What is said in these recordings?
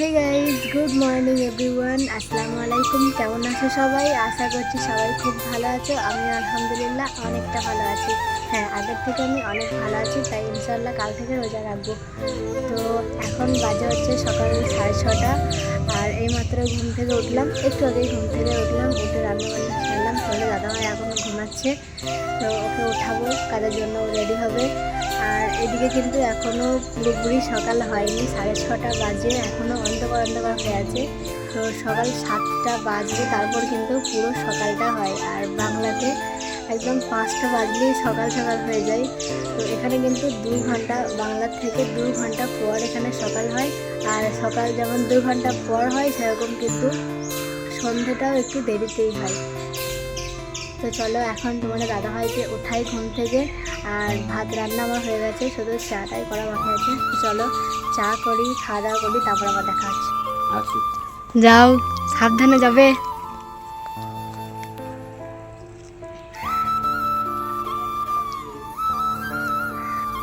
Hey guys good morning everyone আসসালামু আলাইকুম কেমন আছো সবাই? আশা করছি সবাই খুব ভালো আছো। আমি আলহামদুলিল্লাহ অনেকটা ভালো আছি। হ্যাঁ আগের থেকে আমি অনেক ভালো আছি, তাই ইনশাল্লাহ কাল থেকে রোজা রাখব। তো এখন বাজে হচ্ছে সকাল সাড়ে ছটা। আর এই মাত্র ঘুম থেকে উঠলাম। একটু আগেই ঘুম থেকে উঠলাম একটু রান্নাবান্না করলাম দাদা দাদাভাই এখন ঘুমাচ্ছে। তো ওকে উঠাবো, কাজের জন্য রেডি হবে। আর এদিকে কিন্তু এখনও পুরোপুরি সকাল হয়নি, সাড়ে ছটা বাজে এখনও অন্ধকার অন্ধকার হয়ে আছে। তো সকাল সাতটা বাজবে তারপর কিন্তু পুরো সকালটা হয়। আর বাংলাতে একদম পাঁচটা বাজলেই সকাল সকাল হয়ে যায়। তো এখানে কিন্তু দুই ঘণ্টা বাংলার থেকে দুই ঘণ্টা পর এখানে সকাল হয়। আর সকাল যেমন দু ঘণ্টা পর হয়, সেরকম কিন্তু সন্ধেটাও একটু দেরিতেই হয়। তো চলো, এখন তোমাদের দাদাভাইকে উঠাই ঘুম থেকে। আর ভাত রান্না আমার হয়ে গেছে শুধু চাটাই করা বাকি আছে। চলো চা করি খাওয়া দাওয়া করি তারপর আবার দেখা হচ্ছে। যাও সাবধানে যাবে।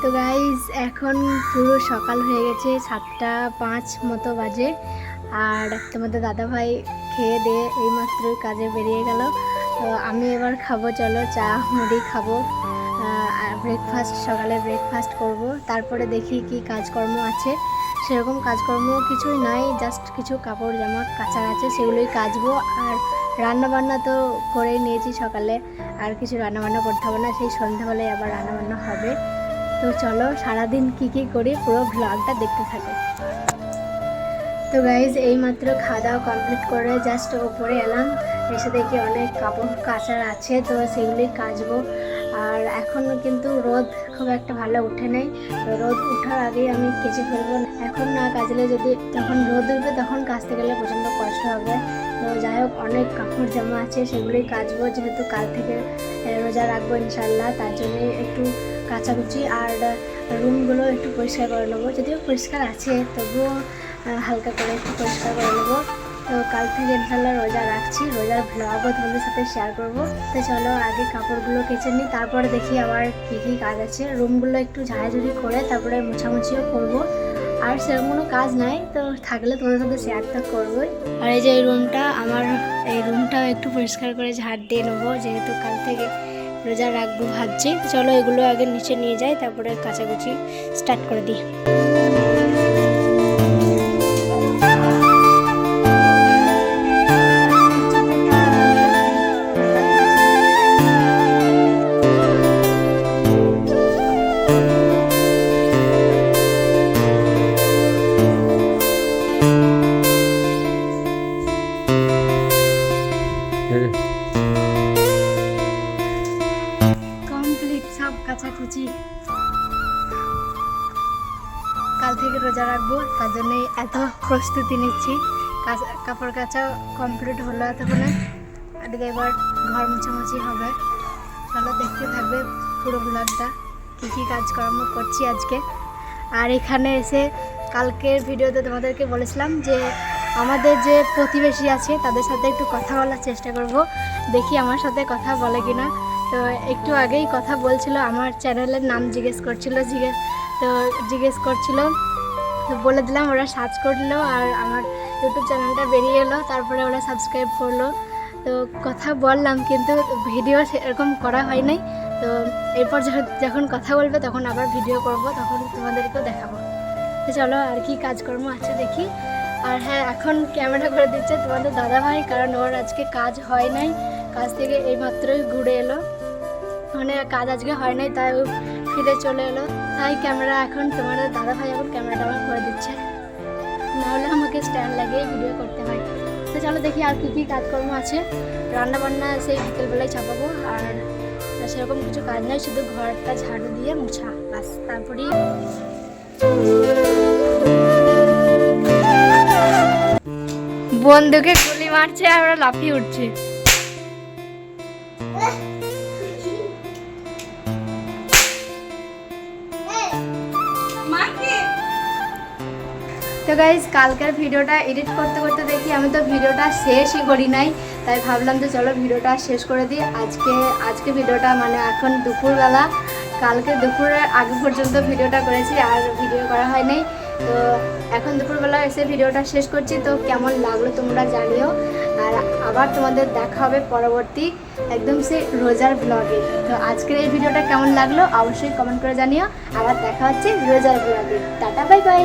তো গাইজ এখন পুরো সকাল হয়ে গেছে সাতটা পাঁচ মতো বাজে। আর তোমাদের দাদাভাই খেয়ে দিয়ে এইমাত্র কাজে বেরিয়ে গেল। তো আমি এবার খাব চলো চা মুড়ি খাব। ব্রেকফাস্ট সকালে ব্রেকফাস্ট করব। তারপরে দেখি কি কাজকর্ম আছে। সেরকম কাজকর্ম কিছুই নাই জাস্ট কিছু কাপড় জামা কাচার আছে, সেগুলোই কাচবো। আর রান্নাবান্না তো করেই নিয়েছি সকালে, আর কিছু রান্নাবান্না করতে হবে না, সেই সন্ধ্যাবেলায় আবার রান্নাবান্না হবে। তো চলো, সারাদিন কি কি করি, পুরো ভ্লগটা দেখতে থাকো। তো গাইজ এইমাত্র খাওয়া দাওয়া কমপ্লিট করে জাস্ট ওপরে এলাম। এসে দেখি অনেক কাপড় কাচার আছে, তো সেগুলি কাচবো। আর এখনও কিন্তু রোদ খুব একটা ভালো উঠে নেই। রোদ ওঠার আগেই আমি কেচে ফেলব। এখন না কাচলে যদি যখন রোদ উঠবে, তখন কাচতে গেলে প্রচণ্ড কষ্ট হবে। তো যাই হোক, অনেক কাপড় জামা আছে, সেগুলোই কাচবো। যেহেতু কাল থেকে রোজা রাখব ইনশাল্লাহ তার জন্য একটু কাচাকুচি আর রুমগুলো একটু পরিষ্কার করে নেব। যদিও পরিষ্কার আছে, তবুও হালকা করে একটু পরিষ্কার করে নেব। তো কাল থেকে ইনশাল্লাহ রোজা রাখছি। রোজার ভ্লগও তোমাদের সাথে শেয়ার করব। তো চলো আগে কাপড়গুলো কেচে নিই, তারপরে দেখি আমার কী কী কাজ আছে। রুমগুলো একটু ঝাড়াঝুড়ি করে তারপরে মোছামুছিও করব। আর সেরকম কোনো কাজ নাই, তো থাকলে তোমাদের সাথে শেয়ার তো করবোই। আর এই যে এই রুমটা আমার এই রুমটা একটু পরিষ্কার করে ঝাড় দিয়ে নেব, যেহেতু কাল থেকে রোজা রাখব ভাবছি। চলো এগুলো আগে নিচে নিয়ে যাই, তারপরে কাচাকুচি স্টার্ট করে দিই। কমপ্লিট সব কাচাকুচি। কাল থেকে রোজা রাখব, তার জন্যই এত প্রস্তুতি নিচ্ছি। কাপড় কাচা কমপ্লিট হলো এতক্ষণে। এদিকে এবার ঘর মুছামুছি হবে। চলো দেখতে থাকবে পুরো ব্লগটা কী কী কাজকর্ম করছি আজকে। আর এখানে এসে কালকের ভিডিওতে তোমাদেরকে বলেছিলাম যে আমাদের যে প্রতিবেশী আছে, তাদের সাথে একটু কথা বলার চেষ্টা করব। দেখি আমার সাথে কথা বলে কিনা। তো একটু আগেই কথা বলছিল, আমার চ্যানেলের নাম জিজ্ঞেস করছিল জিজ্ঞেস তো জিজ্ঞেস করছিল। তো বলে দিলাম, ওরা সার্চ করল আর আমার ইউটিউব চ্যানেলটা বেরিয়ে এলো, তারপরে ওরা সাবস্ক্রাইব করল। তো কথা বললাম, কিন্তু ভিডিও সেরকম করা হয় নাই। তো এরপর যখন- কথা বলবে, তখন আবার ভিডিও করব, তখন তোমাদেরকেও দেখাবো। তো চলো আর কি কাজকর্ম আছে দেখি। আর হ্যাঁ এখন ক্যামেরা করে দিচ্ছে তোমাদের দাদাভাই, কারণ ওর আজকে কাজ হয় নাই। কাজ থেকে এইমাত্রই ঘুরে এলো। মানে কাজ আজকে হয় নাই, তাই ও ফিরে চলে এলো। তাই ক্যামেরা এখন তোমাদের দাদাভাই এখন ক্যামেরাটা আমার করে দিচ্ছে। নাহলে আমাকে স্ট্যান্ড লাগিয়ে ভিডিও করতে হয়। তো চলো দেখি আর কী কী কাজকর্ম আছে। রান্না বান্না সেই বিকেলবেলায় ছাপাবো আর সেরকম কিছু কাজ নাই, শুধু ঘরটা ঝাড়ু দিয়ে মুছা বাস তারপরেই বন্ধুকে গুলি মারছে আর ওরা লাফিয়ে উঠছে। তো গাইজ কালকের ভিডিওটা এডিট করতে করতে দেখি, আমি তো ভিডিওটা শেষই করি নাই, তাই ভাবলাম যে চলো ভিডিওটা শেষ করে দিই। আজকে আজকে ভিডিওটা মানে এখন দুপুরবেলা, কালকে দুপুরের আগে পর্যন্ত ভিডিওটা করেছি, আর ভিডিও করা হয় নাই। তো এখন দুপুরবেলা এসে ভিডিওটা শেষ করছি। তো কেমন লাগল তোমরা জানিও। আর আবার তোমাদের দেখা হবে পরবর্তী একদম সে রোজার ব্লগে তো আজকের এই ভিডিওটা কেমন লাগল অবশ্যই কমেন্ট করে জানিও। আবার দেখা হচ্ছে রোজার ব্লগে টাটা বাই বাই